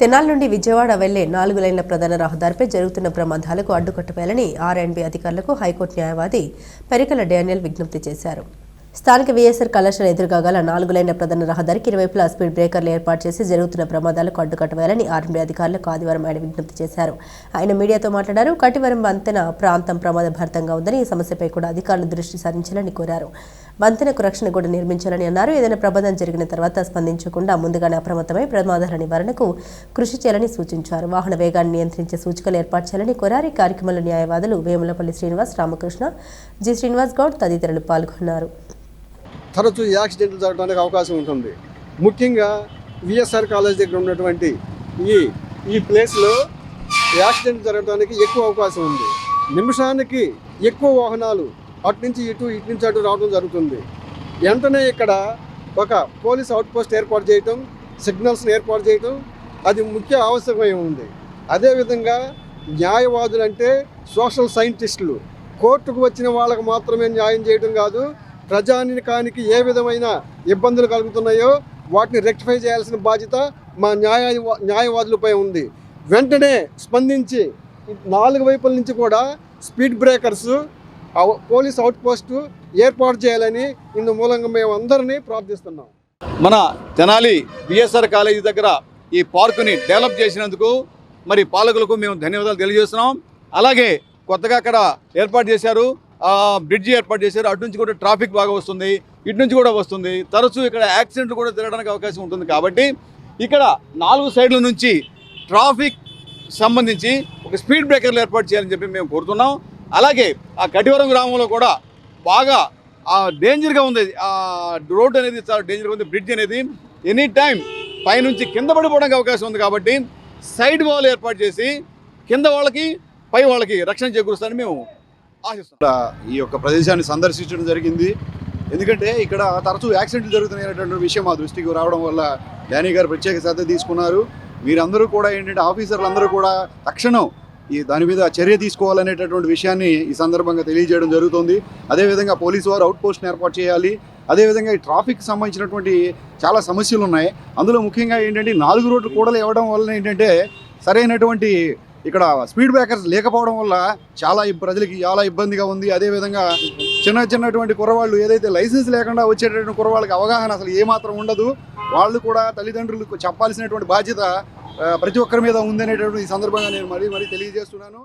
తెనాల నుండి విజయవాడ వెళ్ళే నాలుగు లైన్ల ప్రధాన రహదారిపై జరుగుతున్న ప్రమాదాలకు అడ్డుకట్టవేయాలని ఆర్ అధికారులకు హైకోర్టు న్యాయవాది పెరికల డానియల్ విజ్ఞప్తి చేశారు. స్థానిక వీఎస్ఆర్ కళాశాల ఎదురుగా గల నాలుగు లైన్ల ప్రధాన రహదారికి ఇరువైపులా స్పీడ్ బ్రేకర్లు ఏర్పాటు చేసి జరుగుతున్న ప్రమాదాలకు అడ్డుకట్టవేయాలని ఆర్ఎంబీ అధికారులకు ఆదివారం ఆయన విజ్ఞప్తి చేశారు. ఆయన మీడియాతో మాట్లాడారు. కటివరం వంతెన ప్రాంతం ప్రమాదభరితంగా ఉందని ఈ సమస్యపై కూడా అధికారులు దృష్టి సారించాలని కోరారు. వంతెనకు రక్షణ కూడా నిర్మించాలని అన్నారు. ఏదైనా ప్రమాదం జరిగిన తర్వాత స్పందించకుండా ముందుగానే అప్రమత్తమై ప్రమాదాల నివారణకు కృషి చేయాలని సూచించారు. వాహన వేగాన్ని నియంత్రించే సూచికలు ఏర్పాటు చేయాలని కొరారి. కార్యక్రమంలో న్యాయవాదులు వేములపల్లి శ్రీనివాస్ రామకృష్ణ జి. శ్రీనివాస్ గౌడ్ తదితరులు పాల్గొన్నారు. తరచూ యాక్సిడెంట్లు జరగడానికి అవకాశం ఉంటుంది. ముఖ్యంగా విఎస్ఆర్ కాలేజ్ దగ్గర ఉన్నటువంటి ఈ ఈ ప్లేస్లో యాక్సిడెంట్ జరగడానికి ఎక్కువ అవకాశం ఉంది. నిమిషానికి ఎక్కువ వాహనాలు అటు నుంచి ఇటు ఇటు నుంచి అటు రావడం జరుగుతుంది. వెంటనే ఇక్కడ ఒక పోలీస్ అవుట్పోస్ట్ ఏర్పాటు చేయటం సిగ్నల్స్ని ఏర్పాటు చేయటం అది ముఖ్య అవసరమై ఉంది. అదేవిధంగా న్యాయవాదులు అంటే సోషల్ సైంటిస్టులు. కోర్టుకు వచ్చిన వాళ్ళకు మాత్రమే న్యాయం చేయడం కాదు ప్రజానికానికి ఏ విధమైన ఇబ్బందులు కలుగుతున్నాయో వాటిని రెక్టిఫై చేయాల్సిన బాధ్యత మా న్యాయ న్యాయవాదులపై ఉంది. వెంటనే స్పందించి నాలుగు వైపుల నుంచి కూడా స్పీడ్ బ్రేకర్స్ పోలీస్ అవుట్పోస్టు ఏర్పాటు చేయాలని ఇందు మూలంగా మేము అందరినీ ప్రార్థిస్తున్నాం. మన తెనాలి బిఎస్ఆర్ కాలేజీ దగ్గర ఈ పార్కుని డెవలప్ చేసినందుకు మరి పాలకులకు మేము ధన్యవాదాలు తెలియజేస్తున్నాం. అలాగే కొత్తగా అక్కడ ఏర్పాటు చేశారు బ్రిడ్జి ఏర్పాటు చేశారు. అటు నుంచి కూడా ట్రాఫిక్ బాగా వస్తుంది ఇటు నుంచి కూడా వస్తుంది. తరచూ ఇక్కడ యాక్సిడెంట్లు కూడా తిరగడానికి అవకాశం ఉంటుంది కాబట్టి ఇక్కడ నాలుగు సైడ్ల నుంచి ట్రాఫిక్ సంబంధించి ఒక స్పీడ్ బ్రేకర్లు ఏర్పాటు చేయాలని చెప్పి మేము కోరుతున్నాం. అలాగే ఆ కటివరం గ్రామంలో కూడా బాగా ఆ డేంజర్గా ఉంది. ఆ రోడ్ అనేది చాలా డేంజర్గా ఉంది బ్రిడ్జ్ అనేది. ఎనీ టైం పైనుంచి కింద పడిపోవడానికి అవకాశం ఉంది కాబట్టి సైడ్ వాల్ ఏర్పాటు చేసి కింద వాళ్ళకి పై వాళ్ళకి రక్షణ చేకూరుస్తారని మేము ఆశిస్తున్నాం. ఈ యొక్క ప్రదేశాన్ని సందర్శించడం జరిగింది. ఎందుకంటే ఇక్కడ తరచూ యాక్సిడెంట్లు జరుగుతున్నాయనేటువంటి విషయం మా దృష్టికి రావడం వల్ల డానీ గారు ప్రత్యేక శ్రద్ధ తీసుకున్నారు. మీరందరూ కూడా ఏంటంటే ఆఫీసర్లు అందరూ కూడా తక్షణం ఈ దాని మీద చర్య తీసుకోవాలనేటటువంటి విషయాన్ని ఈ సందర్భంగా తెలియజేయడం జరుగుతుంది. అదేవిధంగా పోలీసు వారు అవుట్ పోస్ట్ని ఏర్పాటు చేయాలి. అదేవిధంగా ఈ ట్రాఫిక్ సంబంధించినటువంటి చాలా సమస్యలు ఉన్నాయి అందులో ముఖ్యంగా ఏంటంటే నాలుగు రోడ్లు కూడలు ఇవ్వడం వల్ల ఏంటంటే సరైనటువంటి ఇక్కడ స్పీడ్ బ్రేకర్స్ లేకపోవడం వల్ల చాలా ప్రజలకి చాలా ఇబ్బందిగా ఉంది. అదేవిధంగా చిన్న చిన్నటువంటి కుర్రవాళ్ళు ఏదైతే లైసెన్స్ లేకుండా వచ్చేటటువంటి కుర్రవాళ్ళకి అవగాహన అసలు ఏమాత్రం ఉండదు. వాళ్ళు కూడా తల్లిదండ్రులకు చెప్పాల్సినటువంటి బాధ్యత ప్రతి ఒక్కరి మీద ఉందనేటటువంటి ఈ సందర్భంగా నేను మరీ మరీ తెలియజేస్తున్నాను.